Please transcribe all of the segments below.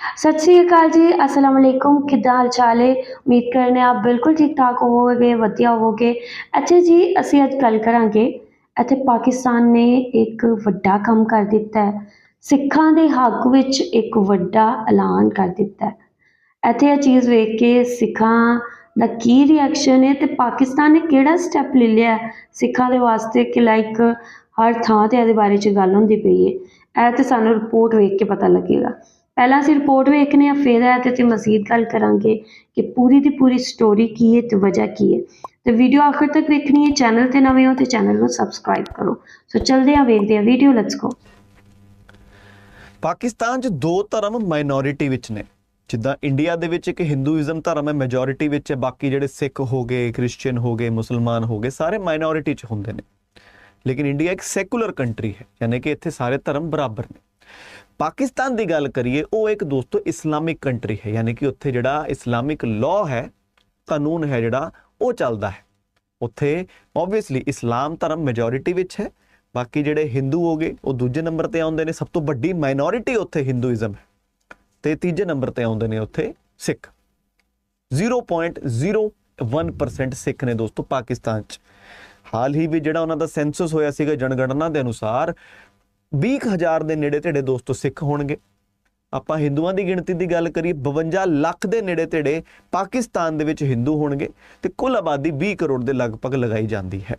ਸਤਿ ਸ਼੍ਰੀ ਅਕਾਲ ਜੀ, ਅਸਲਾਮ ਅਲੈਕੁਮ। ਕਿੱਦਾਂ ਹਾਲ ਚਾਲ ਹੈ ਉਮੀਦ ਕਰਨੇ ਆਪ ਬਿਲਕੁਲ ਠੀਕ ਠਾਕ ਹੋਵੋਗੇ, ਵਧੀਆ ਹੋਵੋਗੇ। ਅੱਛਾ ਜੀ, ਅਸੀਂ ਅੱਜ ਗੱਲ ਕਰਾਂਗੇ। ਇੱਥੇ ਪਾਕਿਸਤਾਨ ਨੇ ਇੱਕ ਵੱਡਾ ਕੰਮ ਕਰ ਦਿੱਤਾ ਹੈ। ਸਿੱਖਾਂ ਦੇ ਹੱਕ ਵਿੱਚ ਇੱਕ ਵੱਡਾ ਐਲਾਨ ਕਰ ਦਿੱਤਾ ਹੈ। ਇੱਥੇ ਇਹ ਚੀਜ਼ ਵੇਖ ਕੇ ਸਿੱਖਾਂ ਦਾ ਕੀ ਰਿਐਕਸ਼ਨ ਹੈ ਤੇ ਪਾਕਿਸਤਾਨ ਨੇ ਕਿਹੜਾ ਸਟੈਪ ਲੈ ਲਿਆ ਸਿੱਖਾਂ ਦੇ ਵਾਸਤੇ ਕਿ ਲਾਈਕ ਹਰ ਥਾਂ ਤੇ ਇਹਦੇ ਬਾਰੇ ਚ ਗੱਲ ਹੁੰਦੀ ਪਈ ਹੈ ਇਹ ਤੇ ਸਾਨੂੰ ਰਿਪੋਰਟ ਵੇਖ ਕੇ ਪਤਾ ਲੱਗੇਗਾ। ਪਹਿਲਾਂ ਅਸੀਂ ਰਿਪੋਰਟ ਵੇਖਨੇ ਆ ਫਿਰ ਇਹਦੇ ਤੇ ਮਜ਼ੀਦ ਗੱਲ ਕਰਾਂਗੇ ਕਿ ਪੂਰੀ ਦੀ ਪੂਰੀ ਸਟੋਰੀ ਕੀ ਹੈ ਤੇ ਵਜ੍ਹਾ ਕੀ ਹੈ। ਤੇ ਵੀਡੀਓ ਆਖਰ ਤੱਕ ਵੇਖਣੀ ਹੈ ਚੈਨਲ ਤੇ ਨਵੇਂ ਹੋ ਤੇ ਚੈਨਲ ਨੂੰ ਸਬਸਕ੍ਰਾਈਬ ਕਰੋ। ਸੋ ਚਲਦੇ ਆ ਵੇਖਦੇ ਆ ਵੀਡੀਓ ਲੈਟਸ ਗੋ ਪਾਕਿਸਤਾਨ 'ਚ ਦੋ ਧਰਮ ਮਾਈਨੋਰਿਟੀ ਵਿੱਚ ਨੇ। ਜਿੱਦਾਂ ਇੰਡੀਆ ਦੇ ਵਿੱਚ ਇੱਕ ਹਿੰਦੂਇਜ਼ਮ ਧਰਮ ਹੈ ਮੈਜੋਰਿਟੀ ਵਿੱਚ ਹੈ, ਬਾਕੀ ਜਿਹੜੇ ਸਿੱਖ ਹੋ ਗਏ ਕ੍ਰਿਸਚੀਅਨ ਹੋ ਗਏ, ਮੁਸਲਮਾਨ ਹੋ ਗਏ, ਸਾਰੇ ਮਾਈਨੋਰਿਟੀ 'ਚ ਹੁੰਦੇ ਨੇ। ਲੇਕਿਨ ਇੰਡੀਆ ਇੱਕ ਸੈਕੂਲਰ ਕੰਟਰੀ ਹੈ, ਯਾਨੀ ਕਿ ਇੱਥੇ ਸਾਰੇ ਧਰਮ ਬਰਾਬਰ ਨੇ। ਪਾਕਿਸਤਾਨ ਦੀ ਗੱਲ ਕਰੀਏ, ਉਹ ਇੱਕ ਦੋਸਤੋ ਇਸਲਾਮਿਕ ਕੰਟਰੀ ਹੈ, ਯਾਨੀ ਕਿ ਉੱਥੇ ਜਿਹੜਾ ਇਸਲਾਮਿਕ ਲਾਅ ਹੈ, ਕਾਨੂੰਨ ਹੈ ਜਿਹੜਾ, ਉਹ ਚੱਲਦਾ ਹੈ। ਉੱਥੇ ਆਬਵੀਅਸਲੀ ਇਸਲਾਮ ਧਰਮ ਮੈਜੋਰਿਟੀ ਵਿੱਚ ਹੈ, ਬਾਕੀ ਜਿਹੜੇ ਹਿੰਦੂ ਹੋਗੇ ਉਹ ਦੂਜੇ ਨੰਬਰ ਤੇ ਆਉਂਦੇ ਨੇ, ਸਭ ਤੋਂ ਵੱਡੀ ਮਾਈਨੋਰਿਟੀ ਉੱਥੇ ਹਿੰਦੂਇਜ਼ਮ ਹੈ। ਤੇ ਤੀਜੇ ਨੰਬਰ ਤੇ ਆਉਂਦੇ ਨੇ ਉੱਥੇ ਸਿੱਖ 0.01% ਸਿੱਖ ਨੇ ਦੋਸਤੋ ਪਾਕਿਸਤਾਨ 'ਚ। ਹਾਲ ਹੀ ਵੀ ਜਿਹੜਾ ਉਹਨਾਂ ਦਾ ਸੈਂਸਸ ਹੋਇਆ ਸੀਗਾ ਜਨਗਣਨਾ ਦੇ ਅਨੁਸਾਰ 20000 ਦੇ ਨੇੜੇ ਤੇੜੇ ਦੋਸਤੋ ਸਿੱਖ ਹੋਣਗੇ। ਆਪਾਂ ਹਿੰਦੂਆਂ ਦੀ ਗਿਣਤੀ ਦੀ ਗੱਲ ਕਰੀਏ 52 ਲੱਖ ਦੇ ਨੇੜੇ ਤੇੜੇ ਪਾਕਿਸਤਾਨ ਦੇ ਵਿੱਚ ਹਿੰਦੂ ਹੋਣਗੇ ਤੇ ਕੁੱਲ ਆਬਾਦੀ 20 ਕਰੋੜ ਦੇ ਲਗਭਗ ਲਗਾਈ ਜਾਂਦੀ ਹੈ।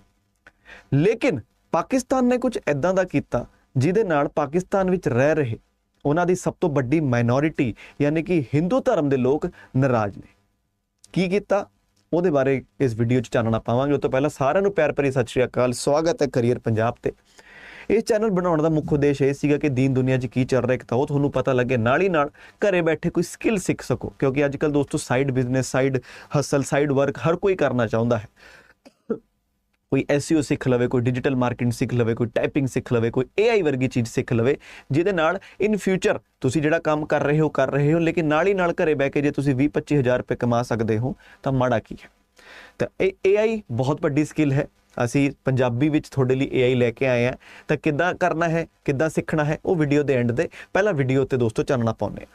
ਲੇਕਿਨ ਪਾਕਿਸਤਾਨ ਨੇ ਕੁਝ ਐਦਾਂ ਦਾ ਕੀਤਾ ਜਿਹਦੇ ਨਾਲ ਪਾਕਿਸਤਾਨ ਵਿੱਚ ਰਹਿ ਰਹੇ ਉਹਨਾਂ ਦੀ ਸਭ ਤੋਂ ਵੱਡੀ ਮਾਈਨੋਰਿਟੀ ਯਾਨੀ ਕਿ ਹਿੰਦੂ ਧਰਮ ਦੇ ਲੋਕ ਨਾਰਾਜ਼ ਨੇ। ਕੀ ਕੀਤਾ? ਉਹਦੇ ਬਾਰੇ ਇਸ ਵੀਡੀਓ 'ਚ ਚਾਨਣਾ ਪਾਵਾਂਗੇ। ਉਸ ਤੋਂ ਪਹਿਲਾਂ ਸਾਰਿਆਂ ਨੂੰ ਪਿਆਰ ਭਰੀ ਸਤਿ ਸ਼੍ਰੀ ਅਕਾਲ। ਸਵਾਗਤ ਹੈ ਕਰੀਅਰ ਪੰਜਾਬ ਤੇ। ਇਸ ਚੈਨਲ ਬਣਾਉਣ ਦਾ ਮੁੱਖ ਉਦੇਸ਼ ਇਹ ਸੀਗਾ ਕਿ ਦੀਨ ਦੁਨੀਆ 'ਚ ਕੀ ਚੱਲ ਰਿਹਾ ਇੱਕ ਤਾਂ ਉਹ ਤੁਹਾਨੂੰ ਪਤਾ ਲੱਗੇ ਨਾਲ ਹੀ ਨਾਲ ਘਰੇ ਬੈਠੇ ਕੋਈ ਸਕਿੱਲ ਸਿੱਖ ਸਕੋ, ਕਿਉਂਕਿ ਅੱਜ ਕੱਲ ਦੋਸਤੋ side business side hustle side work ਹਰ ਕੋਈ ਕਰਨਾ ਚਾਹੁੰਦਾ ਹੈ। ਕੋਈ SEO ਸਿੱਖ ਲਵੇ, ਕੋਈ ਡਿਜੀਟਲ ਮਾਰਕੀਟਿੰਗ ਸਿੱਖ ਲਵੇ, ਕੋਈ ਟਾਈਪਿੰਗ ਸਿੱਖ ਲਵੇ, ਕੋਈ AI ਵਰਗੀ ਚੀਜ਼ ਸਿੱਖ ਲਵੇ, ਜਿਹਦੇ ਨਾਲ ਇਨ ਫਿਊਚਰ ਤੁਸੀਂ ਜਿਹੜਾ ਕੰਮ ਕਰ ਰਹੇ ਹੋ, ਕਰ ਰਹੇ ਹੋ, ਲੇਕਿਨ ਨਾਲ ਹੀ ਨਾਲ ਘਰੇ ਬਹਿ ਕੇ ਜੇ ਤੁਸੀਂ 20 25000 ਰੁਪਏ ਕਮਾ ਸਕਦੇ ਹੋ, ਤਾਂ ਮਾੜਾ ਕੀ ਹੈ? ਤਾਂ ਇਹ AI ਬਹੁਤ ਵੱਡੀ ਸਕਿੱਲ ਹੈ ਅਸੀਂ ਪੰਜਾਬੀ ਵਿੱਚ ਤੁਹਾਡੇ ਲਈ AI ਲੈ ਕੇ ਆਏ ਆ ਤਾਂ ਕਿੱਦਾਂ ਕਰਨਾ ਹੈ, ਕਿੱਦਾਂ ਸਿੱਖਣਾ ਹੈ, ਉਹ ਵੀਡੀਓ ਦੇ ਐਂਡ ਤੇ ਪਹਿਲਾਂ ਵੀਡੀਓ ਤੇ ਦੋਸਤੋ ਚਾਨਣਾ ਪਾਉਂਦੇ ਆ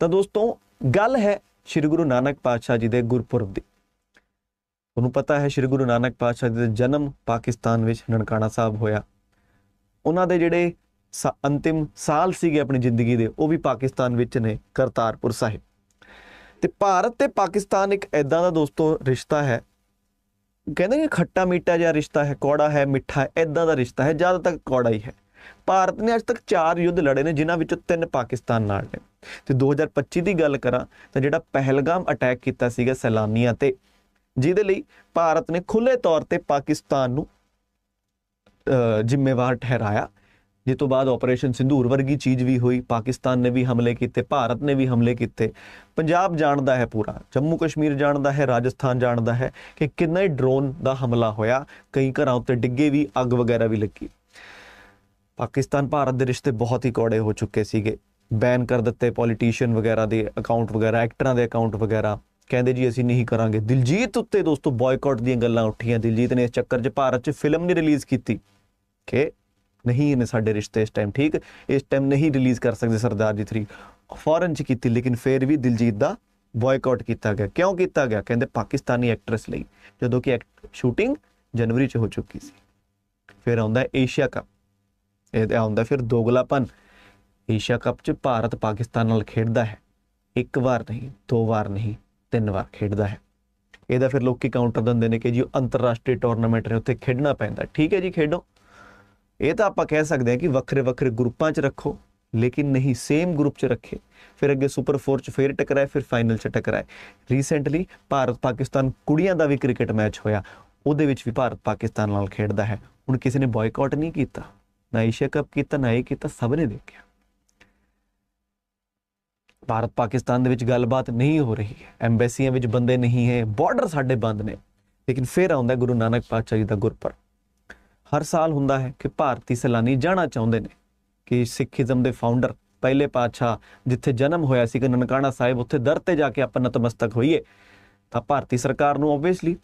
ਤਾਂ ਦੋਸਤੋ, ਗੱਲ ਹੈ ਸ੍ਰੀ ਗੁਰੂ ਨਾਨਕ ਪਾਤਸ਼ਾਹ ਜੀ ਦੇ ਗੁਰਪੁਰਬ ਦੀ। ਤੁਹਾਨੂੰ ਪਤਾ ਹੈ ਸ੍ਰੀ ਗੁਰੂ ਨਾਨਕ ਪਾਤਸ਼ਾਹ ਜੀ ਦਾ ਜਨਮ ਪਾਕਿਸਤਾਨ ਵਿੱਚ ਨਨਕਾਣਾ ਸਾਹਿਬ ਹੋਇਆ। ਉਹਨਾਂ ਦੇ ਜਿਹੜੇ ਸਾ- ਅੰਤਿਮ ਸਾਲ ਸੀਗੇ ਆਪਣੀ ਜ਼ਿੰਦਗੀ ਦੇ, ਉਹ ਵੀ ਪਾਕਿਸਤਾਨ ਵਿੱਚ ਨੇ, ਕਰਤਾਰਪੁਰ ਸਾਹਿਬ। ਤੇ ਭਾਰਤ ਤੇ ਪਾਕਿਸਤਾਨ ਇੱਕ ਐਦਾਂ ਦਾ ਦੋਸਤੋ ਰਿਸ਼ਤਾ ਹੈ ਕਹਿੰਦੇ ਕਿ ਖੱਟਾ ਮੀਟਾ ਜਿਹਾ ਰਿਸ਼ਤਾ ਹੈ ਕੌੜਾ ਹੈ ਮਿੱਠਾ ਹੈ ਐਦਾਂ ਦਾ ਰਿਸ਼ਤਾ ਹੈ ਜ਼ਿਆਦਾ ਤੱਕ ਕੌੜਾ ਹੀ ਹੈ। ਭਾਰਤ ਨੇ ਅੱਜ ਤੱਕ 4 ਯੁੱਧ ਲੜੇ ਨੇ ਜਿਨ੍ਹਾਂ ਵਿੱਚੋਂ ਤਿੰਨ ਪਾਕਿਸਤਾਨ ਨਾਲ ਨੇ। ਤੇ 2025 ਦੀ ਗੱਲ ਕਰਾਂ ਤਾਂ ਜਿਹੜਾ ਪਹਿਲਗਾਮ ਅਟੈਕ ਕੀਤਾ ਸੀਗਾ ਸੈਲਾਨੀਆਂ ਤੇ ਜਿਹਦੇ ਲਈ ਭਾਰਤ ਨੇ ਖੁੱਲੇ ਤੌਰ ਤੇ ਪਾਕਿਸਤਾਨ ਨੂੰ ਅਹ, ਜ਼ਿੰਮੇਵਾਰ ਠਹਿਰਾਇਆ। ਜਿਸ ਤੋਂ ਬਾਅਦ ਆਪਰੇਸ਼ਨ ਸਿੰਧੂਰ ਵਰਗੀ ਚੀਜ਼ ਵੀ ਹੋਈ, ਪਾਕਿਸਤਾਨ ਨੇ ਵੀ ਹਮਲੇ ਕੀਤੇ, ਭਾਰਤ ਨੇ ਵੀ ਹਮਲੇ ਕੀਤੇ। ਪੰਜਾਬ ਜਾਣਦਾ ਹੈ ਪੂਰਾ, ਜੰਮੂ ਕਸ਼ਮੀਰ ਜਾਣਦਾ ਹੈ, ਰਾਜਸਥਾਨ ਜਾਣਦਾ ਹੈ ਕਿ ਕਿੰਨਾ ਹੀ ਡਰੋਨ ਦਾ ਹਮਲਾ ਹੋਇਆ, ਕਈ ਘਰਾਂ ਉੱਤੇ ਡਿੱਗੇ ਵੀ, ਅੱਗ ਵਗੈਰਾ ਵੀ ਲੱਗੀ। ਪਾਕਿਸਤਾਨ, ਭਾਰਤ ਦੇ ਰਿਸ਼ਤੇ ਬਹੁਤ ਹੀ ਕੌੜੇ ਹੋ ਚੁੱਕੇ ਸੀਗੇ। ਬੈਨ ਕਰ ਦਿੱਤੇ ਪੋਲੀਟੀਸ਼ੀਅਨ ਵਗੈਰਾ ਦੇ ਅਕਾਊਂਟ ਵਗੈਰਾ ਐਕਟਰਾਂ ਦੇ ਅਕਾਊਂਟ ਵਗੈਰਾ। ਕਹਿੰਦੇ ਜੀ, ਅਸੀਂ ਨਹੀਂ ਕਰਾਂਗੇ। ਦਿਲਜੀਤ ਉੱਤੇ ਦੋਸਤੋ ਬਾਇਕਾਟ ਦੀਆਂ ਗੱਲਾਂ ਉੱਠੀਆਂ। ਦਿਲਜੀਤ ਨੇ ਇਸ ਚੱਕਰ 'ਚ ਭਾਰਤ 'ਚ ਫਿਲਮ ਨਹੀਂ ਰਿਲੀਜ਼ ਕੀਤੀ। ਕਿ ਨਹੀਂ ਨੇ ਸਾਡੇ ਰਿਸ਼ਤੇ ਇਸ ਟਾਈਮ ਠੀਕ, ਇਸ ਟਾਈਮ ਨਹੀਂ ਰਿਲੀਜ਼ ਕਰ ਸਕਦੇ ਸਰਦਾਰ ਜੀ 3 ਫੋਰਨ 'ਚ ਕੀਤੀ, ਲੇਕਿਨ ਫਿਰ ਵੀ ਦਿਲਜੀਤ ਦਾ ਬਾਇਕਾਟ ਕੀਤਾ ਗਿਆ। ਕਿਉਂ ਕੀਤਾ ਗਿਆ? ਕਹਿੰਦੇ ਪਾਕਿਸਤਾਨੀ ਐਕਟਰੈਸ ਲਈ, ਜਦੋਂ ਕਿ ਸ਼ੂਟਿੰਗ ਜਨਵਰੀ 'ਚ ਹੋ ਚੁੱਕੀ ਸੀ। ਫਿਰ ਆਉਂਦਾ ਏਸ਼ੀਆ ਕੱਪ ਇਹ ਆਉਂਦਾ ਫਿਰ ਦੋਗਲਾਪਨ। ਏਸ਼ੀਆ ਕੱਪ 'ਚ ਭਾਰਤ ਪਾਕਿਸਤਾਨ ਨਾਲ ਖੇਡਦਾ ਹੈ। ਇੱਕ ਵਾਰ ਨਹੀਂ, ਦੋ ਵਾਰ ਨਹੀਂ, ਤਿੰਨ ਵਾਰ ਖੇਡਦਾ ਹੈ। ਇਹਦਾ ਫਿਰ ਲੋਕੀ ਕਾਊਂਟਰ ਦਿੰਦੇ ਨੇ ਕਿ ਜੀ ਅੰਤਰਰਾਸ਼ਟਰੀ ਟੂਰਨਾਮੈਂਟ ਨੇ ਉੱਥੇ ਖੇਡਣਾ ਪੈਂਦਾ। ਠੀਕ ਹੈ ਜੀ, ਖੇਡੋ। ਇਹ ਤਾਂ ਆਪਾਂ ਕਹਿ ਸਕਦੇ ਹਾਂ ਕਿ ਵੱਖਰੇ ਵੱਖਰੇ ਗਰੁੱਪਾਂ 'ਚ ਰੱਖੋ, ਲੇਕਿਨ ਨਹੀਂ ਸੇਮ ਗਰੁੱਪ 'ਚ ਰੱਖੇ। ਫਿਰ ਅੱਗੇ ਸੁਪਰ 4 'ਚ ਫੇਰ ਟਕਰਾਏ, ਫਿਰ ਫਾਈਨਲ 'ਚ ਟਕਰਾਏ। ਰੀਸੈਂਟਲੀ ਭਾਰਤ ਪਾਕਿਸਤਾਨ ਕੁੜੀਆਂ ਦਾ ਵੀ ਕ੍ਰਿਕਟ ਮੈਚ ਹੋਇਆ। ਉਹਦੇ ਵਿੱਚ ਵੀ ਭਾਰਤ ਪਾਕਿਸਤਾਨ ਨਾਲ ਖੇਡਦਾ ਹੈ। ਹੁਣ ਕਿਸੇ ਨੇ ਬਾਇਕਾਟ ਨਹੀਂ ਕੀਤਾ, ਨਾ ਏਸ਼ੀਆ ਕੱਪ ਕੀਤਾ, ਨਾ ਇਹ ਕੀਤਾ, ਸਭ ਨੇ ਦੇਖਿਆ। ਭਾਰਤ ਪਾਕਿਸਤਾਨ ਦੇ ਵਿੱਚ ਗੱਲਬਾਤ ਨਹੀਂ ਹੋ ਰਹੀ ਹੈ। ਐਮਬੈਸੀਆਂ ਵਿੱਚ ਬੰਦੇ ਨਹੀਂ ਹੈ। ਬਾਰਡਰ ਸਾਡੇ ਬੰਦ ਨੇ। ਲੇਕਿਨ ਫਿਰ ਆਉਂਦਾ ਗੁਰੂ ਨਾਨਕ ਪਾਤਸ਼ਾਹ ਜੀ ਦਾ ਗੁਰਪੁਰਬ। ਹਰ ਸਾਲ ਹੁੰਦਾ ਹੈ ਕਿ ਭਾਰਤੀ ਸੈਲਾਨੀ ਜਾਣਾ ਚਾਹੁੰਦੇ ਨੇ ਕਿ ਸਿੱਖੀਜ਼ਮ ਦੇ ਫਾਊਂਡਰ ਪਹਿਲੇ ਪਾਤਸ਼ਾਹ ਜਿੱਥੇ ਜਨਮ ਹੋਇਆ ਸੀ ਕਿ ਨਨਕਾਣਾ ਸਾਹਿਬ, ਉੱਥੇ ਦਰ ਤੇ ਜਾ ਕੇ ਆਪਾਂ ਨਤਮਸਤਕ ਹੋਈਏ। ਤਾਂ ਭਾਰਤੀ ਸਰਕਾਰ ਨੂੰ ਆਬਵੀਅਸਲੀ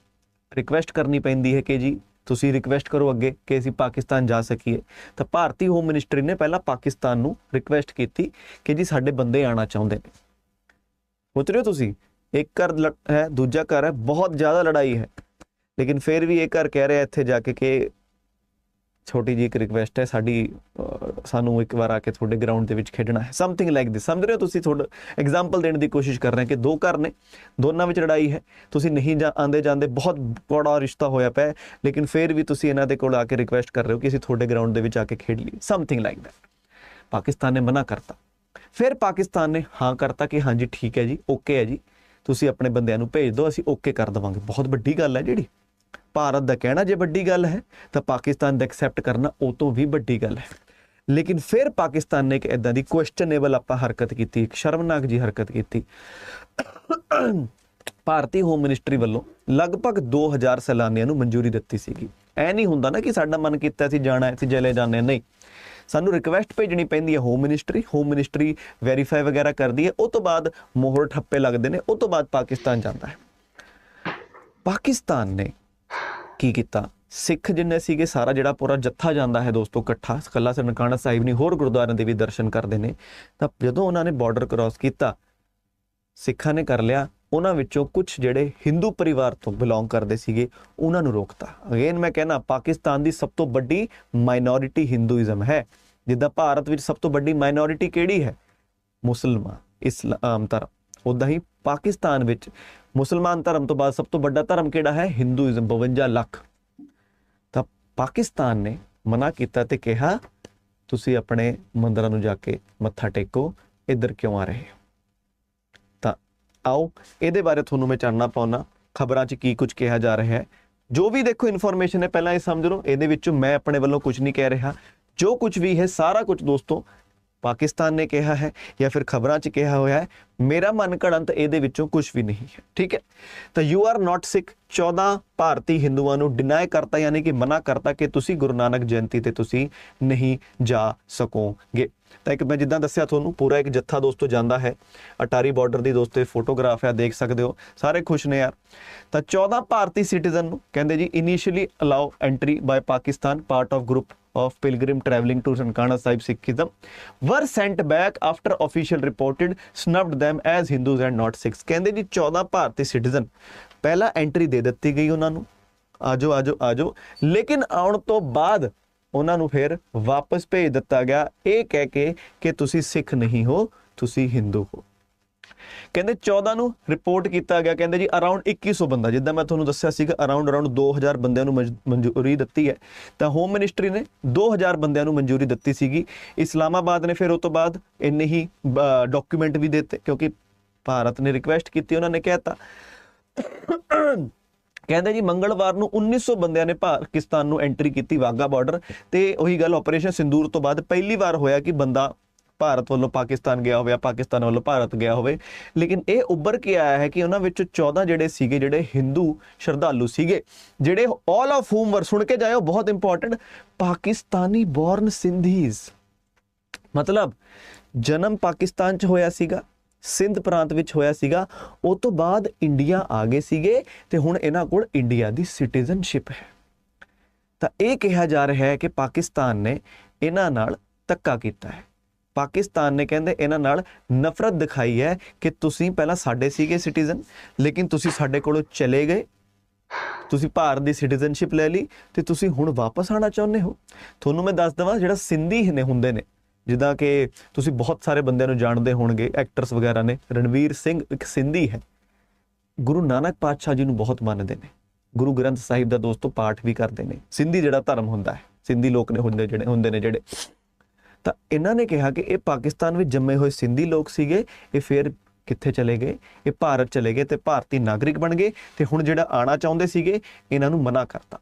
ਰਿਕਵੈਸਟ ਕਰਨੀ ਪੈਂਦੀ ਹੈ ਕਿ ਜੀ ਤੁਸੀਂ ਰਿਕਵੈਸਟ ਕਰੋ ਅੱਗੇ ਕਿ ਅਸੀਂ ਪਾਕਿਸਤਾਨ ਜਾ ਸਕੀਏ। ਤਾਂ ਭਾਰਤੀ ਹੋਮ ਮਿਨਿਸਟਰੀ ਨੇ ਪਹਿਲਾਂ ਪਾਕਿਸਤਾਨ ਨੂੰ ਰਿਕਵੈਸਟ ਕੀਤੀ ਕਿ ਜੀ ਸਾਡੇ ਬੰਦੇ ਆਣਾ ਚਾਹੁੰਦੇ ਨੇ। ਸੋਚ ਰਹੇ ਹੋ ਤੁਸੀਂ, ਇੱਕ ਘਰ ਲੜ- ਹੈ, ਦੂਜਾ ਘਰ ਹੈ, ਬਹੁਤ ਜ਼ਿਆਦਾ ਲੜਾਈ ਹੈ। ਲੇਕਿਨ ਫਿਰ ਵੀ ਇਹ ਘਰ ਕਹਿ ਰਿਹਾ ਇੱਥੇ ਜਾ ਕੇ ਕਿ ਛੋਟੀ ਜੀ ਇੱਕ ਰਿਕਵੈਸਟ ਹੈ, ਸਾਡੀ ਸਾਨੂੰ ਇੱਕ ਵਾਰ ਆ ਕੇ ਤੁਹਾਡੇ ਗਰਾਊਂਡ ਦੇ ਵਿੱਚ ਖੇਡਣਾ ਹੈ। ਸਮਥਿੰਗ ਲਾਈਕ ਦਿਸ ਸਮਝ ਰਹੇ ਹੋ ਤੁਸੀਂ ਤੁਹਾਡਾ ਐਗਜ਼ਾਮਪਲ ਦੇਣ ਦੀ ਕੋਸ਼ਿਸ਼ ਕਰ ਰਹੇ ਕਿ ਦੋ ਘਰ ਨੇ, ਦੋਨਾਂ ਵਿੱਚ ਲੜਾਈ ਹੈ। ਤੁਸੀਂ ਨਹੀਂ ਜਾ, ਆਂਦੇ ਜਾਂਦੇ ਬਹੁਤ ਬੜਾ ਰਿਸ਼ਤਾ ਹੋਇਆ ਪਿਆ ਲੇਕਿਨ ਫਿਰ ਵੀ ਤੁਸੀਂ ਇਹਨਾਂ ਦੇ ਕੋਲ ਆ ਕੇ ਰਿਕਵੈਸਟ ਕਰ ਰਹੇ ਹੋ ਕਿ ਅਸੀਂ ਤੁਹਾਡੇ ਗਰਾਊਂਡ ਦੇ ਵਿੱਚ ਆ ਕੇ ਖੇਡ ਲਈਏ। ਸਮਥਿੰਗ ਲਾਈਕ ਦੈਟ ਪਾਕਿਸਤਾਨ ਨੇ ਮਨਾ ਕਰਤਾ। ਫਿਰ ਪਾਕਿਸਤਾਨ ਨੇ ਹਾਂ ਕਰਤਾ ਕਿ ਹਾਂਜੀ, ਠੀਕ ਹੈ ਜੀ ਓਕੇ ਹੈ ਜੀ। ਤੁਸੀਂ ਆਪਣੇ ਬੰਦਿਆਂ ਨੂੰ ਭੇਜ ਦਿਓ, ਅਸੀਂ ਓਕੇ ਕਰ ਦੇਵਾਂਗੇ। ਬਹੁਤ ਵੱਡੀ ਗੱਲ ਹੈ ਜਿਹੜੀ। ਭਾਰਤ ਦਾ ਕਹਿਣਾ ਜੇ ਵੱਡੀ ਗੱਲ ਹੈ, ਤਾਂ ਪਾਕਿਸਤਾਨ ਦਾ ਐਕਸੈਪਟ ਕਰਨਾ ਉਹ ਤੋਂ ਵੀ ਵੱਡੀ ਗੱਲ ਹੈ। ਲੇਕਿਨ ਫਿਰ ਪਾਕਿਸਤਾਨ ਨੇ ਇੱਕ ਇਦਾਂ ਦੀ ਕੁਐਸਚਨੇਬਲ ਆਪਾਂ ਹਰਕਤ ਕੀਤੀ, ਇੱਕ ਸ਼ਰਮਨਾਕ ਜੀ ਹਰਕਤ ਕੀਤੀ। ਭਾਰਤੀ ਹੋਮ ਮਿਨਿਸਟਰੀ ਵੱਲੋਂ ਲਗਭਗ 2000 ਸੈਲਾਨੀਆਂ ਨੂੰ ਮਨਜ਼ੂਰੀ ਦਿੱਤੀ ਸੀਗੀ। ਐ ਨਹੀਂ ਹੁੰਦਾ ਨਾ ਕਿ ਸਾਡਾ ਮਨ ਕੀਤਾ ਸੀ ਜਾਣਾ ਅਸੀਂ ਚਲੇ ਜਾਂਦੇ ਹਾਂ ਨਹੀਂ, ਸਾਨੂੰ ਰਿਕਵੈਸਟ ਭੇਜਣੀ ਪੈਂਦੀ ਹੈ home ministry home ministry verify ਵਗੈਰਾ ਕਰਦੀ ਹੈ ਉਸ ਤੋਂ ਬਾਅਦ ਮੋਹਰ ਠੱਪੇ ਲੱਗਦੇ ਨੇ ਉਸ ਤੋਂ ਬਾਅਦ ਪਾਕਿਸਤਾਨ ਜਾਂਦਾ ਹੈ। ਪਾਕਿਸਤਾਨ ਨੇ ਕੀ ਕੀਤਾ? ਸਿੱਖ ਜਿੰਨੇ ਸੀਗੇ, ਸਾਰਾ ਜਿਹੜਾ ਪੂਰਾ ਜੱਥਾ ਜਾਂਦਾ ਹੈ ਦੋਸਤੋ, ਇਕੱਠਾ। ਕੱਲਾ ਨਨਕਾਣਾ ਸਾਹਿਬ ਨਹੀਂ, ਹੋਰ ਗੁਰਦੁਆਰਿਆਂ ਦੇ ਵੀ ਦਰਸ਼ਨ ਕਰਦੇ ਨੇ। ਤਾਂ ਜਦੋਂ ਉਹਨਾਂ ਨੇ ਬਾਰਡਰ ਕ੍ਰਾਸ ਕੀਤਾ, ਸਿੱਖਾਂ ਨੇ ਕਰ ਲਿਆ, ਉਹਨਾਂ ਵਿੱਚੋਂ ਕੁਝ ਜਿਹੜੇ ਹਿੰਦੂ ਪਰਿਵਾਰ ਤੋਂ ਬਿਲੋਂਗ ਕਰਦੇ ਸੀਗੇ, ਉਹਨਾਂ ਨੂੰ ਰੋਕਤਾ। ਅਗੇਨ ਮੈਂ ਕਹਿਣਾ, ਪਾਕਿਸਤਾਨ ਦੀ ਸਭ ਤੋਂ ਵੱਡੀ ਮਾਈਨੋਰਿਟੀ ਹਿੰਦੂਇਜ਼ਮ ਹੈ। ਜਿੱਦਾਂ ਭਾਰਤ ਵਿੱਚ ਸਭ ਤੋਂ ਵੱਡੀ ਮਾਈਨੋਰਿਟੀ ਕਿਹੜੀ ਹੈ? ਮੁਸਲਮਾਨ, ਇਸਲਾਮ ਧਰਮ। ਉਦਾਂ ਹੀ ਪਾਕਿਸਤਾਨ ਵਿੱਚ ਮੁਸਲਮਾਨ ਧਰਮ ਤੋਂ ਬਾਅਦ ਸਭ ਤੋਂ ਵੱਡਾ ਧਰਮ ਕਿਹੜਾ ਹੈ? ਹਿੰਦੂਇਜ਼ਮ 52 ਲੱਖ। ਤਾਂ ਪਾਕਿਸਤਾਨ ਨੇ ਮਨਾ ਕੀਤਾ ਤੇ ਕਿਹਾ, ਤੁਸੀਂ ਆਪਣੇ ਮੰਦਰਾਂ ਨੂੰ ਜਾ ਕੇ ਮੱਥਾ ਟੇਕੋ, ਇੱਧਰ ਕਿਉਂ ਆ ਰਹੇ ਹੋ? ਤਾਂ ਆਓ, ਇਹਦੇ ਬਾਰੇ ਤੁਹਾਨੂੰ ਮੈਂ ਚਾਨਣਾ ਪਾਉਣਾ ਖਬਰਾਂ 'ਚ ਕੀ ਕੁਝ ਕਿਹਾ ਜਾ ਰਿਹਾ ਹੈ। ਜੋ ਵੀ ਦੇਖੋ ਇਨਫੋਰਮੇਸ਼ਨ ਹੈ, ਪਹਿਲਾਂ ਇਹ ਸਮਝ ਲਓ। ਇਹਦੇ ਵਿੱਚੋਂ ਮੈਂ ਆਪਣੇ ਵੱਲੋਂ ਕੁਝ ਨਹੀਂ ਕਹਿ ਰਿਹਾ। ਜੋ ਕੁਝ ਵੀ ਹੈ, ਸਾਰਾ ਕੁਝ ਦੋਸਤੋ ਪਾਕਿਸਤਾਨ ਨੇ ਕਿਹਾ ਹੈ ਜਾਂ ਫਿਰ ਖਬਰਾਂ 'ਚ ਕਿਹਾ ਹੋਇਆ ਹੈ, ਮੇਰਾ ਮਨ ਘੜੰਤ ਇਹਦੇ ਵਿੱਚੋਂ ਕੁਝ ਵੀ ਨਹੀਂ ਹੈ, ਠੀਕ ਹੈ? ਤਾਂ ਯੂ ਆਰ ਨਾਟ ਸਿੱਖ 14 ਭਾਰਤੀ ਹਿੰਦੂਆਂ ਨੂੰ ਡਿਨਾਈ ਕਰਤਾ, ਯਾਨੀ ਕਿ ਮਨਾ ਕਰਤਾ ਕਿ ਤੁਸੀਂ ਗੁਰੂ ਨਾਨਕ ਜਯੰਤੀ ਤੇ ਤੁਸੀਂ ਨਹੀਂ ਜਾ ਸਕੋਗੇ। ਤਾਂ ਇੱਕ ਮੈਂ ਜਿੱਦਾਂ ਦੱਸਿਆ ਤੁਹਾਨੂੰ, ਪੂਰਾ ਇੱਕ ਜੱਥਾ ਦੋਸਤੋ ਜਾਂਦਾ ਹੈ, ਅਟਾਰੀ ਬਾਰਡਰ ਦੀ ਦੋਸਤੋ ਫੋਟੋਗ੍ਰਾਫ ਹੈ ਦੇਖ ਸਕਦੇ ਹੋ, ਸਾਰੇ ਖੁਸ਼ ਨੇ ਯਾਰ। ਤਾਂ 14 ਭਾਰਤੀ ਸਿਟੀਜ਼ਨ ਨੂੰ ਕਹਿੰਦੇ ਜੀ initially allow entry by Pakistan part of group of pilgrim traveling to Nankana Sahib Sikhism were sent back after official reported snubbed them as Hindus and not Sikhs ਕਹਿੰਦੇ ਜੀ 14 ਭਾਰਤੀ ਸਿਟੀਜ਼ਨ ਪਹਿਲਾਂ ਐਂਟਰੀ ਦੇ ਦਿੱਤੀ ਗਈ ਉਹਨਾਂ ਨੂੰ ਆਜੋ ਆਜੋ ਆਜੋ ਲੇਕਿਨ ਆਉਣ ਤੋਂ ਬਾਅਦ ਉਹਨਾਂ ਨੂੰ ਫਿਰ ਵਾਪਸ ਭੇਜ ਦਿੱਤਾ ਗਿਆ ਇਹ ਕਹਿ ਕੇ ਕਿ ਤੁਸੀਂ ਸਿੱਖ ਨਹੀਂ ਹੋ ਤੁਸੀਂ ਹਿੰਦੂ ਹੋ ਕਹਿੰਦੇ 14 ਨੂੰ ਰਿਪੋਰਟ ਕੀਤਾ ਗਿਆ। ਕਹਿੰਦੇ ਜੀ ਅਰਾਊਂਡ 2100 ਬੰਦਾ, ਜਿੱਦਾਂ ਮੈਂ ਤੁਹਾਨੂੰ ਦੱਸਿਆ ਸੀਗਾ ਅਰਾਊਂਡ ਅਰਾਊਂਡ 2000 ਬੰਦਿਆਂ ਨੂੰ ਮਨਜ਼ੂਰੀ ਦਿੱਤੀ ਹੈ। ਤਾਂ ਹੋਮ ਮਿਨਿਸਟਰੀ ਨੇ 2000 ਬੰਦਿਆਂ ਨੂੰ ਮਨਜ਼ੂਰੀ ਦਿੱਤੀ ਸੀਗੀ। ਇਸਲਾਮਾਬਾਦ ਨੇ ਫਿਰ ਉਸ ਤੋਂ ਬਾਅਦ ਇੰਨੇ ਹੀ ਡਾਕੂਮੈਂਟ ਵੀ ਦਿੱਤੇ, ਕਿਉਂਕਿ ਭਾਰਤ ਨੇ ਰਿਕੁਐਸਟ ਕੀਤੀ, ਉਹਨਾਂ ਨੇ ਕਹਿਤਾ। ਕਹਿੰਦੇ ਜੀ ਮੰਗਲਵਾਰ ਨੂੰ 1900 ਬੰਦਿਆਂ ਨੇ ਪਾਕਿਸਤਾਨ ਨੂੰ ਐਂਟਰੀ ਕੀਤੀ ਵਾਗਾ ਬਾਰਡਰ ਤੇ ਉਹੀ ਗੱਲ ਆਪਰੇਸ਼ਨ ਸਿੰਦੂਰ ਤੋਂ ਬਾਅਦ ਪਹਿਲੀ ਵਾਰ ਹੋਇਆ ਕਿ ਬੰਦਾ ਭਾਰਤ ਵੱਲੋਂ ਪਾਕਿਸਤਾਨ ਗਿਆ ਹੋਵੇ ਜਾਂ ਪਾਕਿਸਤਾਨ ਵੱਲੋਂ ਭਾਰਤ ਗਿਆ ਹੋਵੇ। ਲੇਕਿਨ ਇਹ ਉੱਭਰ ਕੇ ਆਇਆ ਹੈ ਕਿ ਉਹਨਾਂ ਵਿੱਚੋਂ 14 ਜਿਹੜੇ ਸੀਗੇ, ਜਿਹੜੇ ਹਿੰਦੂ ਸ਼ਰਧਾਲੂ ਸੀਗੇ, ਜਿਹੜੇ ਆਲ ਆਫ ਹੂਮ ਵਰ ਸੁਣ ਕੇ ਜਾਇਓ, ਬਹੁਤ ਇੰਪੋਰਟੈਂਟ ਪਾਕਿਸਤਾਨੀ ਬੋਰਨ ਸਿੰਧੀਜ਼। ਮਤਲਬ, ਜਨਮ ਪਾਕਿਸਤਾਨ ਚ ਹੋਇਆ ਸੀਗਾ, ਸਿੰਧ ਪ੍ਰਾਂਤ ਵਿੱਚ ਹੋਇਆ ਸੀਗਾ, ਉਹ ਤੋਂ ਬਾਅਦ ਇੰਡੀਆ ਆ ਗਏ ਸੀਗੇ ਤੇ ਹੁਣ ਇਹਨਾਂ ਕੋਲ ਇੰਡੀਆ ਦੀ ਸਿਟੀਜ਼ਨਸ਼ਿਪ ਹੈ। ਤਾਂ ਇਹ ਕਿਹਾ ਜਾ ਰਿਹਾ ਹੈ ਕਿ ਪਾਕਿਸਤਾਨ ਨੇ ਇਹਨਾਂ ਨਾਲ ਧੱਕਾ ਕੀਤਾ ਹੈ। ਪਾਕਿਸਤਾਨ ਨੇ ਕਹਿੰਦੇ ਇਹਨਾਂ ਨਾਲ ਨਫ਼ਰਤ ਦਿਖਾਈ ਹੈ ਕਿ ਤੁਸੀਂ ਪਹਿਲਾਂ ਸਾਡੇ ਸੀਗੇ ਸਿਟੀਜ਼ਨ, ਲੇਕਿਨ ਤੁਸੀਂ ਸਾਡੇ ਕੋਲੋਂ ਚਲੇ ਗਏ। ਤੁਸੀਂ ਭਾਰਤ ਦੀ ਸਿਟੀਜ਼ਨਸ਼ਿਪ ਲੈ ਲਈ ਤੇ ਤੁਸੀਂ ਹੁਣ ਵਾਪਸ ਆਣਾ ਚਾਹੁੰਦੇ ਹੋ। ਤੁਹਾਨੂੰ ਮੈਂ ਦੱਸ ਦਵਾਂ, ਜਿਹੜਾ ਸਿੰਧੀ ਨੇ ਹੁੰਦੇ ਨੇ, ਜਿੱਦਾਂ ਕਿ ਤੁਸੀਂ ਬਹੁਤ ਸਾਰੇ ਬੰਦਿਆਂ ਨੂੰ ਜਾਣਦੇ ਹੋਣਗੇ ਐਕਟਰਸ ਵਗੈਰਾ ਨੇ, ਰਣਵੀਰ ਸਿੰਘ ਇੱਕ ਸਿੰਧੀ ਹੈ। ਗੁਰੂ ਨਾਨਕ ਪਾਤਸ਼ਾਹ ਜੀ ਨੂੰ ਬਹੁਤ ਮੰਨਦੇ ਨੇ। ਗੁਰੂ ਗ੍ਰੰਥ ਸਾਹਿਬ ਦਾ ਦੋਸਤੋ ਪਾਠ ਵੀ ਕਰਦੇ ਨੇ। ਸਿੰਧੀ ਜਿਹੜਾ ਧਰਮ ਹੁੰਦਾ ਹੈ, ਸਿੰਧੀ ਲੋਕ ਨੇ ਹੁੰਦੇ ਜਿਹੜੇ ਹੁੰਦੇ ਨੇ ਜਿਹੜੇ। ਤਾਂ ਇਹਨਾਂ ਨੇ ਕਿਹਾ ਕਿ ਇਹ ਪਾਕਿਸਤਾਨ ਵਿੱਚ ਜੰਮੇ ਹੋਏ ਸਿੰਧੀ ਲੋਕ ਸੀਗੇ, ਇਹ ਫਿਰ ਕਿੱਥੇ ਚਲੇ ਗਏ? ਇਹ ਭਾਰਤ ਚਲੇ ਗਏ ਤੇ ਭਾਰਤੀ ਨਾਗਰਿਕ ਬਣ ਗਏ ਤੇ ਹੁਣ ਜਿਹੜਾ ਆਣਾ ਚਾਹੁੰਦੇ ਸੀਗੇ, ਇਹਨਾਂ ਨੂੰ ਮਨਾ ਕਰਤਾ।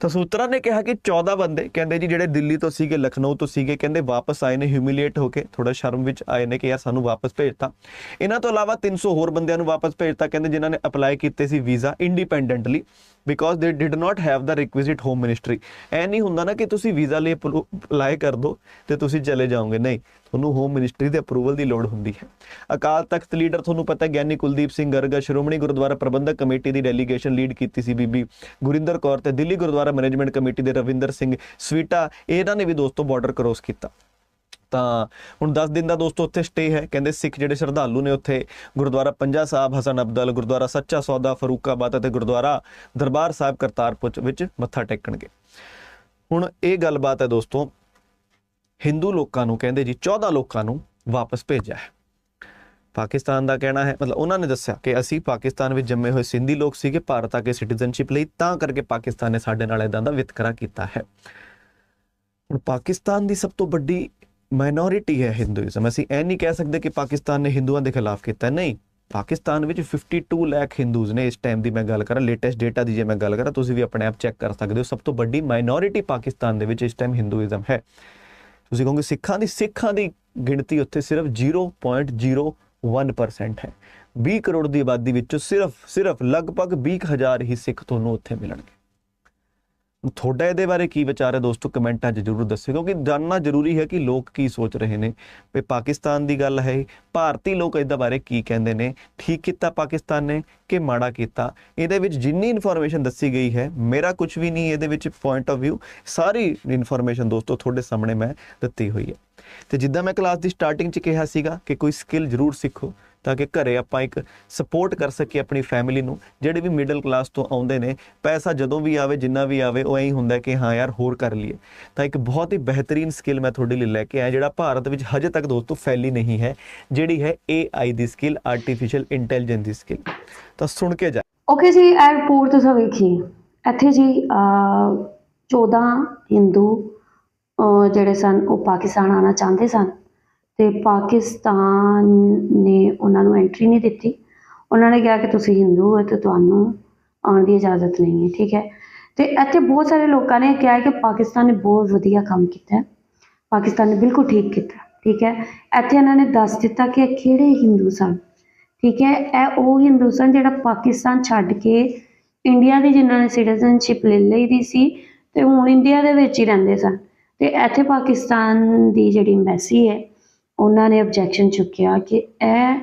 ਤਾਂ ਸੂਤਰਾਂ ਨੇ ਕਿਹਾ ਕਿ 14 ਬੰਦੇ ਕਹਿੰਦੇ ਜੀ ਜਿਹੜੇ ਦਿੱਲੀ ਤੋਂ ਸੀਗੇ, ਲਖਨਊ ਤੋਂ ਸੀਗੇ, ਕਹਿੰਦੇ ਵਾਪਸ ਆਏ ਨੇ ਹਿਊਮਿਲੀਏਟ ਹੋ ਕੇ ਥੋੜਾ ਸ਼ਰਮ ਵਿੱਚ ਆਏ ਨੇ ਕਿ ਯਾਰ ਸਾਨੂੰ ਵਾਪਸ ਭੇਜਤਾ। ਇਹਨਾਂ ਤੋਂ ਇਲਾਵਾ 300 ਹੋਰ ਬੰਦਿਆਂ ਨੂੰ ਵਾਪਸ ਭੇਜਤਾ, ਕਹਿੰਦੇ ਜਿਨ੍ਹਾਂ ਨੇ ਅਪਲਾਈ ਕੀਤੇ ਸੀ visa independently because they did not have the requisite home ministry ਐ ਨਹੀਂ ਹੁੰਦਾ ਨਾ ਕਿ ਤੁਸੀਂ ਵੀਜ਼ਾ ਲਈ ਅਪਲਾਈ ਕਰ ਦਿਓ ਤੇ ਤੁਸੀਂ ਚਲੇ ਜਾਓਗੇ। ਨਹੀਂ, ਤੁਹਾਨੂੰ ਹੋਮ ਮਿਨਿਸਟਰੀ ਦੇ ਅਪਰੂਵਲ ਦੀ ਲੋੜ ਹੁੰਦੀ ਹੈ। ਅਕਾਲ ਤਖਤ ਲੀਡਰ ਤੁਹਾਨੂੰ ਪਤਾ ਗਿਆਨੀ ਕੁਲਦੀਪ ਸਿੰਘ ਗਰਗ ਸ਼੍ਰੋਮਣੀ ਗੁਰਦੁਆਰਾ ਪ੍ਰਬੰਧਕ ਕਮੇਟੀ ਦੀ ਡੈਲੀਗੇਸ਼ਨ ਲੀਡ ਕੀਤੀ ਸੀ ਬੀਬੀ ਗੁਰਿੰਦਰ ਕੌਰ ਤੇ ਦਿੱਲੀ ਗੁਰਦੁਆਰਾ ਮੈਨੇਜਮੈਂਟ ਕਮੇਟੀ ਦੇ ਰਵਿੰਦਰ ਸਿੰਘ ਸਵੀਟਾ, ਇਹਨਾਂ ਨੇ ਵੀ ਦੋਸਤੋ ਬਾਰਡਰ ਕ੍ਰੋਸ ਕੀਤਾ। ਤਾਂ ਹੁਣ 10 ਦਿਨ ਦਾ ਦੋਸਤੋ ਉੱਥੇ ਸਟੇ ਹੈ। ਕਹਿੰਦੇ ਸਿੱਖ ਜਿਹੜੇ ਸ਼ਰਧਾਲੂ ਨੇ ਉੱਥੇ, ਗੁਰਦੁਆਰਾ ਪੰਜਾ ਸਾਹਿਬ, ਹਸਨ ਅਬਦਲ, ਗੁਰਦੁਆਰਾ ਸੱਚਾ ਸੌਦਾ, ਫਰੂਕਾਬਾਦ ਅਤੇ ਗੁਰਦੁਆਰਾ ਦਰਬਾਰ ਸਾਹਿਬ ਕਰਤਾਰਪੁਰ ਵਿੱਚ ਮੱਥਾ ਟੇਕਣਗੇ। ਹੁਣ ਇਹ ਗੱਲਬਾਤ ਹੈ ਦੋਸਤੋ, ਹਿੰਦੂ ਲੋਕਾਂ ਨੂੰ ਕਹਿੰਦੇ ਜੀ 14 ਲੋਕਾਂ ਨੂੰ ਵਾਪਸ ਭੇਜਿਆ ਹੈ। ਪਾਕਿਸਤਾਨ ਦਾ ਕਹਿਣਾ ਹੈ, ਮਤਲਬ ਉਹਨਾਂ ਨੇ ਦੱਸਿਆ ਕਿ ਅਸੀਂ ਪਾਕਿਸਤਾਨ ਵਿੱਚ ਜੰਮੇ ਹੋਏ ਸਿੰਧੀ ਲੋਕ ਸੀਗੇ, ਭਾਰਤ ਆ ਕੇ ਸਿਟੀਜ਼ਨਸ਼ਿਪ ਲਈ, ਤਾਂ ਕਰਕੇ ਪਾਕਿਸਤਾਨ ਨੇ ਸਾਡੇ ਨਾਲ ਇਦਾਂ ਦਾ ਵਿਤਕਰਾ ਕੀਤਾ ਹੈ। ਹੁਣ ਪਾਕਿਸਤਾਨ ਦੀ ਸਭ ਤੋਂ ਵੱਡੀ ਮਾਈਨੋਰਿਟੀ ਹੈ ਹਿੰਦੂਇਜ਼ਮ ਅਸੀਂ ਇਹ ਨਹੀਂ ਕਹਿ ਸਕਦੇ ਕਿ ਪਾਕਿਸਤਾਨ ਨੇ ਹਿੰਦੂਆਂ ਦੇ ਖਿਲਾਫ ਕੀਤਾ। ਨਹੀਂ, ਪਾਕਿਸਤਾਨ ਵਿੱਚ 52 ਲੱਖ ਹਿੰਦੂਜ਼ ਨੇ ਇਸ ਟਾਈਮ ਦੀ ਮੈਂ ਗੱਲ ਕਰਾਂ ਲੇਟੈਸਟ ਡੇਟਾ ਦੀ ਜੇ ਮੈਂ ਗੱਲ ਕਰਾਂ, ਤੁਸੀਂ ਵੀ ਆਪਣੇ ਆਪ ਚੈੱਕ ਕਰ ਸਕਦੇ ਹੋ। ਸਭ ਤੋਂ ਵੱਡੀ ਮਾਈਨੋਰਿਟੀ ਪਾਕਿਸਤਾਨ ਦੇ ਵਿੱਚ ਇਸ ਟਾਈਮ ਹਿੰਦੂਇਜ਼ਮ ਹੈ। ਤੁਸੀਂ ਕਹੋਗੇ, ਸਿੱਖਾਂ ਦੀ ਸਿੱਖਾਂ ਦੀ ਗਿਣਤੀ ਉੱਥੇ ਸਿਰਫ 0.01% ਹੈ। 20 ਕਰੋੜ ਦੀ ਆਬਾਦੀ ਵਿੱਚੋਂ ਸਿਰਫ ਸਿਰਫ ਲਗਭਗ 20000 ਹੀ ਸਿੱਖ ਤੁਹਾਨੂੰ ਉੱਥੇ ਮਿਲਣਗੇ। ਤੁਹਾਡਾ ਇਹਦੇ ਬਾਰੇ ਕੀ ਵਿਚਾਰ ਹੈ ਦੋਸਤੋ? ਕਮੈਂਟਾਂ 'ਚ ਜਰੂਰ ਦੱਸਿਓ, ਕਿਉਂਕਿ ਜਾਣਨਾ ਜ਼ਰੂਰੀ ਹੈ ਕਿ ਲੋਕ ਕੀ ਸੋਚ ਰਹੇ ਨੇ। ਵੀ ਪਾਕਿਸਤਾਨ ਦੀ ਗੱਲ ਹੈ, ਭਾਰਤੀ ਲੋਕ ਇਹਦੇ ਬਾਰੇ ਕੀ ਕਹਿੰਦੇ ਨੇ? ਠੀਕ ਕੀਤਾ ਪਾਕਿਸਤਾਨ ਨੇ ਕਿ ਮਾੜਾ ਕੀਤਾ? ਇਹਦੇ ਵਿੱਚ ਜਿੰਨੀ ਇਨਫੋਰਮੇਸ਼ਨ ਦੱਸੀ ਗਈ ਹੈ, ਮੇਰਾ ਕੁਝ ਵੀ ਨਹੀਂ ਇਹਦੇ ਵਿੱਚ ਪੁਆਇੰਟ ਆਫ View, ਸਾਰੀ ਇਨਫੋਰਮੇਸ਼ਨ ਦੋਸਤੋ ਤੁਹਾਡੇ ਸਾਹਮਣੇ ਮੈਂ ਦਿੱਤੀ ਹੋਈ ਹੈ। ਤੇ ਜਿੱਦਾਂ ਮੈਂ ਕਲਾਸ ਦੀ ਸਟਾਰਟਿੰਗ 'ਚ ਕਿਹਾ ਸੀਗਾ ਕਿ ਕੋਈ ਸਕਿੱਲ ਜ਼ਰੂਰ ਸਿੱਖੋ ਤਾਂ ਕਿ ਘਰੇ ਆਪਾਂ ਇੱਕ ਸਪੋਰਟ ਕਰ ਸਕੀਏ ਆਪਣੀ ਫੈਮਿਲੀ ਨੂੰ। ਜਿਹੜੇ ਵੀ ਮਿਡਲ ਕਲਾਸ ਤੋਂ ਆਉਂਦੇ ਨੇ, ਪੈਸਾ ਜਦੋਂ ਵੀ ਆਵੇ, ਜਿੰਨਾ ਵੀ ਆਵੇ, ਉਹ ਐਂ ਹੁੰਦਾ ਕਿ ਹਾਂ ਯਾਰ, ਹੋਰ ਕਰ ਲਈਏ। ਤਾਂ ਇੱਕ ਬਹੁਤ ਹੀ ਬਿਹਤਰੀਨ ਸਕਿੱਲ ਮੈਂ ਤੁਹਾਡੇ ਲਈ ਲੈ ਕੇ ਆਇਆ, ਜਿਹੜਾ ਭਾਰਤ ਵਿੱਚ ਹਜੇ ਤੱਕ ਦੋਸਤੋ ਫੈਲੀ ਨਹੀਂ ਹੈ, ਜਿਹੜੀ ਹੈ AI ਦੀ ਸਕਿੱਲ ਆਰਟੀਫੀਸ਼ੀਅਲ ਇੰਟੈਲੀਜੈਂਸ ਦੀ ਸਕਿੱਲ ਤਾਂ ਸੁਣ ਕੇ ਜਾ ਓਕੇ ਜੀ, ਇਹ ਤੁਸੀਂ ਵੇਖੀ। ਇੱਥੇ ਜੀ 14 ਹਿੰਦੂ ਜਿਹੜੇ ਸਨ, ਉਹ ਪਾਕਿਸਤਾਨ ਆਉਣਾ ਚਾਹੁੰਦੇ ਸਨ। ਤੇ ਪਾਕਿਸਤਾਨ ਨੇ ਉਹਨਾਂ ਨੂੰ ਐਂਟਰੀ ਨਹੀਂ ਦਿੱਤੀ। ਉਹਨਾਂ ਨੇ ਕਿਹਾ ਕਿ ਤੁਸੀਂ ਹਿੰਦੂ ਹੋ ਤੇ ਤੁਹਾਨੂੰ ਆਉਣ ਦੀ ਇਜਾਜ਼ਤ ਨਹੀਂ ਹੈ, ਠੀਕ ਹੈ। ਤੇ ਇੱਥੇ ਬਹੁਤ ਸਾਰੇ ਲੋਕਾਂ ਨੇ ਕਿਹਾ ਕਿ ਪਾਕਿਸਤਾਨ ਨੇ ਬਹੁਤ ਵਧੀਆ ਕੰਮ ਕੀਤਾ ਪਾਕਿਸਤਾਨ ਨੇ ਬਿਲਕੁਲ ਠੀਕ ਕੀਤਾ, ਠੀਕ ਹੈ। ਇੱਥੇ ਇਹਨਾਂ ਨੇ ਦੱਸ ਦਿੱਤਾ ਕਿ ਇਹ ਕਿਹੜੇ ਹਿੰਦੂ ਸਨ, ਠੀਕ ਹੈ। ਇਹ ਉਹ ਹਿੰਦੂ ਸਨ ਜਿਹੜਾ ਪਾਕਿਸਤਾਨ ਛੱਡ ਕੇ ਇੰਡੀਆ ਦੀ ਜਿਨ੍ਹਾਂ ਨੇ ਸਿਟੀਜ਼ਨਸ਼ਿਪ ਲੈ ਲਈ ਦੀ ਸੀ ਤੇ ਹੁਣ ਇੰਡੀਆ ਦੇ ਵਿੱਚ ਹੀ ਰਹਿੰਦੇ ਸਨ। ਤੇ ਇੱਥੇ ਪਾਕਿਸਤਾਨ ਦੀ ਜਿਹੜੀ ਐਮਬੈਸੀ ਹੈ ਉਹਨਾਂ ਨੇ ਆਬਜੈਕਸ਼ਨ ਚੁੱਕਿਆ ਕਿ ਇਹ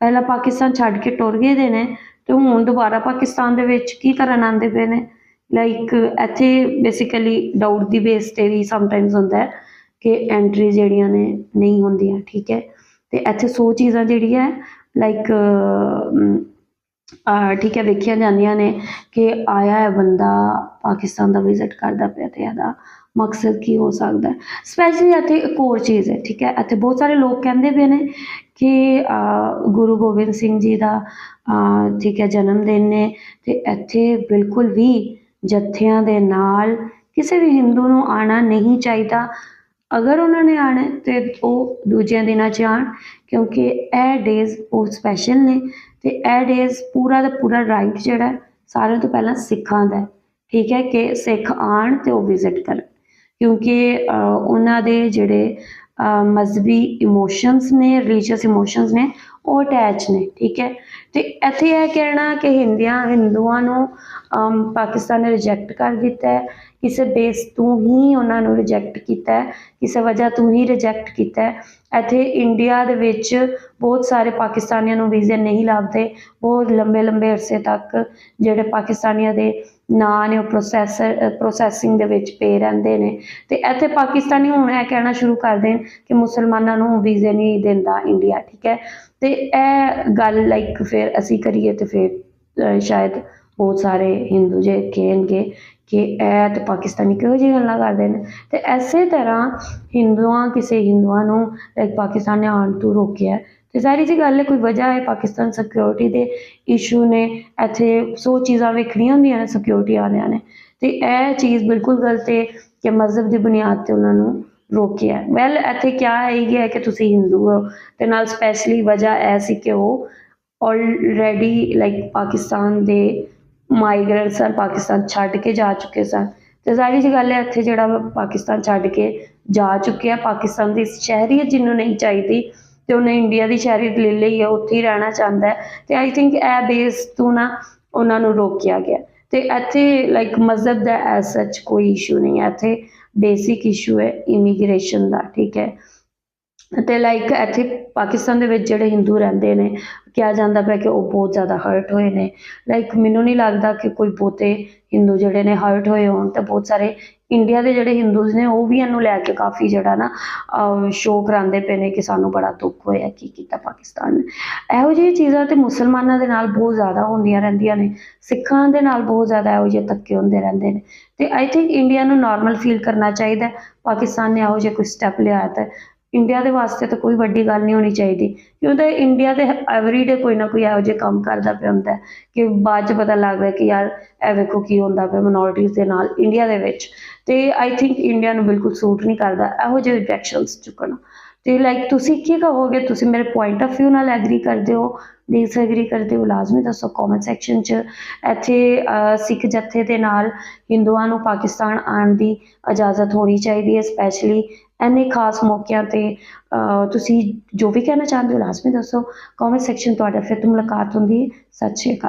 ਪਹਿਲਾਂ ਪਾਕਿਸਤਾਨ ਛੱਡ ਕੇ ਟੁਰ ਗਏ ਦੇ ਨੇ ਤੇ ਹੁਣ ਦੁਬਾਰਾ ਪਾਕਿਸਤਾਨ ਦੇ ਵਿੱਚ ਕੀ ਕਰਨ ਆਉਂਦੇ ਪਏ ਨੇ? ਲਾਈਕ ਇੱਥੇ ਬੇਸਿਕਲੀ ਡਾਊਟ ਦੀ ਬੇਸ ਤੇ ਵੀ ਸਮਟਾਈਮਸ ਹੁੰਦਾ ਹੈ ਕਿ ਐਂਟਰੀ ਜਿਹੜੀਆਂ ਨੇ ਨਹੀਂ ਹੁੰਦੀਆਂ, ਠੀਕ ਹੈ? ਤੇ ਇੱਥੇ ਸੌ ਚੀਜ਼ਾਂ ਜਿਹੜੀਆਂ ਲਾਈਕ ਠੀਕ ਹੈ, ਵੇਖੀਆਂ ਜਾਂਦੀਆਂ ਨੇ ਕਿ ਆਇਆ ਹੈ ਬੰਦਾ ਪਾਕਿਸਤਾਨ ਦਾ ਵਿਜ਼ਿਟ ਕਰਦਾ ਪਿਆ ਤੇ ਇਹਦਾ ਮਕਸਦ ਕੀ ਹੋ ਸਕਦਾ ਸਪੈਸ਼ਲੀ ਇੱਥੇ ਇੱਕ ਹੋਰ ਚੀਜ਼ ਹੈ, ਠੀਕ ਹੈ? ਇੱਥੇ ਬਹੁਤ ਸਾਰੇ ਲੋਕ ਕਹਿੰਦੇ ਪਏ ਨੇ ਕਿ ਗੁਰੂ ਗੋਬਿੰਦ ਸਿੰਘ ਜੀ ਦਾ ਠੀਕ ਹੈ, ਜਨਮ ਦਿਨ ਨੇ ਤੇ ਇੱਥੇ ਬਿਲਕੁਲ ਵੀ ਜੱਥਿਆਂ ਦੇ ਨਾਲ ਕਿਸੇ ਵੀ ਹਿੰਦੂ ਨੂੰ ਆਣਾ ਨਹੀਂ ਚਾਹੀਦਾ। ਅਗਰ ਉਹਨਾਂ ਨੇ ਆਣਾ ਹੈ ਤੇ ਉਹ ਦੂਜਿਆਂ ਦਿਨਾਂ 'ਚ ਆਉਣ, ਕਿਉਂਕਿ ਇਹ ਡੇਜ਼ ਉਹ ਸਪੈਸ਼ਲ ਨੇ ਤੇ ਇਹ ਡੇਜ਼ ਪੂਰਾ ਦਾ ਪੂਰਾ ਰਾਈਟ ਜਿਹੜਾ ਸਾਰਿਆਂ ਤੋਂ ਪਹਿਲਾਂ ਸਿੱਖਾਂ ਦਾ ਠੀਕ ਹੈ ਕਿ ਸਿੱਖ ਆਣ ਤੇ ਉਹ ਵਿਜ਼ਿਟ ਕਰਨ। ਕਿਉਂਕਿ ਅਹ, ਉਹਨਾਂ ਦੇ ਜਿਹੜੇ ਅਹ, ਮਜ਼ਹਬੀ ਇਮੋਸ਼ਨਸ ਨੇ ਰਿਲੀਜੀਅਸ ਇਮੋਸ਼ਨਸ ਨੇ ਉਹ ਅਟੈਚ ਨੇ ਠੀਕ ਹੈ? ਤੇ ਇੱਥੇ ਇਹ ਕਹਿਣਾ ਕਿ ਹਿੰਦੀਆਂ ਹਿੰਦੂਆਂ ਨੂੰ ਪਾਕਿਸਤਾਨ ਨੇ ਰਿਜੈਕਟ ਕਰ ਦਿੱਤਾ ਹੈ। ਕਿਸੇ ਬੇਸ ਤੋਂ ਹੀ ਉਹਨਾਂ ਨੂੰ ਰਿਜੈਕਟ ਕੀਤਾ ਹੈ। ਕਿਸੇ ਵਜ੍ਹਾ ਤੋਂ ਹੀ ਰਿਜੈਕਟ ਕੀਤਾ ਹੈ। ਇੱਥੇ ਇੰਡੀਆ ਦੇ ਵਿੱਚ ਬਹੁਤ ਸਾਰੇ ਪਾਕਿਸਤਾਨੀਆਂ ਨੂੰ ਵੀਜ਼ੇ ਨਹੀਂ ਲੱਭਦੇ। ਬਹੁਤ ਲੰਬੇ ਲੰਬੇ ਅਰਸੇ ਤੱਕ ਜਿਹੜੇ ਪਾਕਿਸਤਾਨੀਆਂ ਦੇ ਨਾਂ ਨੇ, ਉਹ ਪ੍ਰੋਸੈਸਰ ਪ੍ਰੋਸੈਸਿੰਗ ਦੇ ਵਿੱਚ ਪਏ ਰਹਿੰਦੇ ਨੇ। ਤੇ ਇੱਥੇ ਪਾਕਿਸਤਾਨੀ ਹੁਣ ਇਹ ਕਹਿਣਾ ਸ਼ੁਰੂ ਕਰ ਦੇਣ ਕਿ ਮੁਸਲਮਾਨਾਂ ਨੂੰ ਵੀਜ਼ੇ ਨਹੀਂ ਦਿੰਦਾ ਇੰਡੀਆ ਠੀਕ ਹੈ। ਤੇ ਇਹ ਗੱਲ ਲਾਈਕ ਫਿਰ ਅਸੀਂ ਕਰੀਏ ਤੇ ਫਿਰ ਸ਼ਾਇਦ ਬਹੁਤ ਸਾਰੇ ਹਿੰਦੂ ਜੇ ਕਹਿਣਗੇ ਕਿ ਇਹ ਤੇ ਪਾਕਿਸਤਾਨੀ ਕਿਹੋ ਜਿਹੀ ਗੱਲਾਂ ਕਰਦੇ ਨੇ? ਤੇ ਐਸੇ ਤਰ੍ਹਾਂ ਹਿੰਦੂਆਂ ਕਿਸੇ ਹਿੰਦੂਆਂ ਨੂੰ ਲਾਈਕ ਪਾਕਿਸਤਾਨ ਨੇ ਆਉਣ ਤੋਂ ਰੋਕਿਆ ਹੈ। ਤੇ ਸਾਰੀ ਜੀ ਗੱਲ ਹੈ, ਕੋਈ ਵਜ੍ਹਾ ਹੈ ਪਾਕਿਸਤਾਨ ਸਿਕਿਉਰਿਟੀ ਦੇ ਇਸ਼ੂ ਨੇ, ਇੱਥੇ ਸੌ ਚੀਜ਼ਾਂ ਵੇਖਣੀਆਂ ਹੁੰਦੀਆਂ ਨੇ ਸਿਕਿਉਰਿਟੀ ਵਾਲਿਆਂ ਨੇ। ਤੇ ਇਹ ਚੀਜ਼ ਬਿਲਕੁਲ ਗਲਤ ਹੈ ਕਿ ਮਜ਼ਹਬ ਦੀ ਬੁਨਿਆਦ ਤੇ ਉਹਨਾਂ ਨੂੰ ਰੋਕਿਆ ਵੈਲ ਇੱਥੇ ਕਿਆ ਹੈ ਇਹ ਹੈ ਕਿ ਤੁਸੀਂ ਹਿੰਦੂ ਹੋ, ਤੇ ਨਾਲ ਸਪੈਸ਼ਲੀ ਵਜ੍ਹਾ ਇਹ ਸੀ ਕਿ ਉਹ ਆਲਰੇਡੀ ਲਾਈਕ ਪਾਕਿਸਤਾਨ ਦੇ ਮਾਈਗ੍ਰੈਂਟ ਸਨ, ਪਾਕਿਸਤਾਨ ਛੱਡ ਕੇ ਜਾ ਚੁੱਕੇ ਸਨ। ਤੇ ਸਾਰੀ ਜੀ ਗੱਲ ਹੈ, ਇੱਥੇ ਜਿਹੜਾ ਪਾਕਿਸਤਾਨ ਛੱਡ ਕੇ ਜਾ ਚੁੱਕਿਆ, ਪਾਕਿਸਤਾਨ ਦੀ ਸ਼ਹਿਰੀਅਤ ਜਿਹਨੂੰ ਨਹੀਂ ਚਾਹੀਦੀ ਤੇ ਉਹਨੇ ਇੰਡੀਆ ਦੀ ਸ਼ਹਿਰੀਅਤ ਲੈ ਲਈ ਹੈ, ਉੱਥੇ ਹੀ ਰਹਿਣਾ ਚਾਹੁੰਦਾ ਹੈ। ਤੇ ਆਈ ਥਿੰਕ ਇਹ ਬੇਸ ਤੋਂ ਨਾ ਉਹਨਾਂ ਨੂੰ ਰੋਕਿਆ ਗਿਆ। ਤੇ ਇੱਥੇ ਲਾਈਕ ਮਜ਼ਹਬ ਦਾ ਐਸ ਸੱਚ ਕੋਈ ਇਸ਼ੂ ਨਹੀਂ ਹੈ। ਇੱਥੇ ਬੇਸਿਕ ਇਸ਼ੂ ਹੈ ਇਮੀਗ੍ਰੇਸ਼ਨ ਦਾ, ਠੀਕ ਹੈ। ਤੇ ਲਾਈਕ ਇੱਥੇ ਪਾਕਿਸਤਾਨ ਦੇ ਵਿੱਚ ਜਿਹੜੇ ਹਿੰਦੂ ਰਹਿੰਦੇ ਨੇ, ਕਿਹਾ ਜਾਂਦਾ ਪਿਆ ਕਿ ਉਹ ਬਹੁਤ ਜ਼ਿਆਦਾ ਹਰਟ ਹੋਏ ਨੇ। ਲਾਈਕ ਮੈਨੂੰ ਨਹੀਂ ਲੱਗਦਾ ਕਿ ਕੋਈ ਬਹੁਤੇ ਹਿੰਦੂ ਜਿਹੜੇ ਨੇ ਹਰਟ ਹੋਏ ਹੋਣ ਤਾਂ ਬਹੁਤ ਸਾਰੇ ਇੰਡੀਆ ਦੇ ਜਿਹੜੇ ਹਿੰਦੂਜ਼ ਨੇ ਉਹ ਵੀ ਇਹਨੂੰ ਲੈ ਕੇ ਕਾਫੀ ਜਿਹੜਾ ਨਾ ਸ਼ੋਅ ਕਰਾਉਂਦੇ ਪਏ ਨੇ ਕਿ ਸਾਨੂੰ ਬੜਾ ਦੁੱਖ ਹੋਇਆ ਕੀ ਕੀਤਾ ਪਾਕਿਸਤਾਨ ਨੇ। ਇਹੋ ਜਿਹੀ ਚੀਜ਼ਾਂ ਤੇ ਮੁਸਲਮਾਨਾਂ ਦੇ ਨਾਲ ਬਹੁਤ ਜ਼ਿਆਦਾ ਹੁੰਦੀਆਂ ਰਹਿੰਦੀਆਂ ਨੇ। ਸਿੱਖਾਂ ਦੇ ਨਾਲ ਬਹੁਤ ਜ਼ਿਆਦਾ ਇਹੋ ਜਿਹੇ ਧੱਕੇ ਹੁੰਦੇ ਰਹਿੰਦੇ ਨੇ। ਤੇ ਆਈ ਥਿੰਕ ਇੰਡੀਆ ਨੂੰ ਨਾਰਮਲ ਫੀਲ ਕਰਨਾ ਚਾਹੀਦਾ ਪਾਕਿਸਤਾਨ ਨੇ ਇਹੋ ਜਿਹਾ ਕੋਈ ਸਟੈਪ ਲਿਆ ਤਾਂ ਇੰਡੀਆ ਦੇ ਵਾਸਤੇ ਤਾਂ ਕੋਈ ਵੱਡੀ ਗੱਲ ਨਹੀਂ ਹੋਣੀ ਚਾਹੀਦੀ, ਕਿਉਂਕਿ ਇੰਡੀਆ ਦੇ ਐਵਰੀਡੇ ਕੋਈ ਨਾ ਕੋਈ ਇਹੋ ਜਿਹੇ ਕੰਮ ਕਰਦਾ ਪਿਆ ਹੁੰਦਾ ਕਿ ਬਾਅਦ ਚ ਪਤਾ ਲੱਗਦਾ ਕਿ ਯਾਰ ਇਹ ਵੇਖੋ ਕੀ ਹੁੰਦਾ ਪਿਆ ਮਿਨੋਰਿਟੀਜ਼ ਦੇ ਨਾਲ ਇੰਡੀਆ ਦੇ ਵਿੱਚ। ਤੇ ਆਈ ਥਿੰਕ ਇੰਡੀਆ ਨੂੰ ਬਿਲਕੁਲ ਸੂਟ ਨਹੀਂ ਕਰਦਾ ਇਹੋ ਜਿਹੇ ਡਾਇਰੈਕਸ਼ਨਸ ਚੁੱਕਣਾ। ਤੇ ਲਾਈਕ ਤੁਸੀਂ ਕੀ ਕਹੋਗੇ? ਤੁਸੀਂ ਮੇਰੇ ਪੁਆਇੰਟ ਆਫ View ਨਾਲ ਐਗਰੀ ਕਰਦੇ ਹੋ ਡਿਸਐਗਰੀ ਕਰਦੇ ਹੋ, ਲਾਜ਼ਮੀ ਦੱਸੋ ਕਮੈਂਟ ਸੈਕਸ਼ਨ 'ਚ। ਇੱਥੇ ਸਿੱਖ ਜਥੇ ਦੇ ਨਾਲ ਹਿੰਦੂਆਂ ਨੂੰ ਪਾਕਿਸਤਾਨ ਆਉਣ ਦੀ ਇਜਾਜ਼ਤ ਹੋਣੀ ਚਾਹੀਦੀ ਹੈ ਸਪੈਸ਼ਲੀ ਐਨੇ ਖਾਸ ਮੌਕਿਆਂ ਤੇ ਤੁਸੀਂ ਜੋ ਵੀ ਕਹਿਣਾ ਚਾਹੁੰਦੇ ਹੋ ਲਾਜ਼ਮੀ ਦੱਸੋ ਕਮੈਂਟ ਸੈਕਸ਼ਨ ਤੁਹਾਡਾ ਫਿਰ ਤੋਂ ਮੁਲਾਕਾਤ ਹੁੰਦੀ ਹੈ। ਸਤਿ ਸ਼੍ਰੀ ਅਕਾਲ।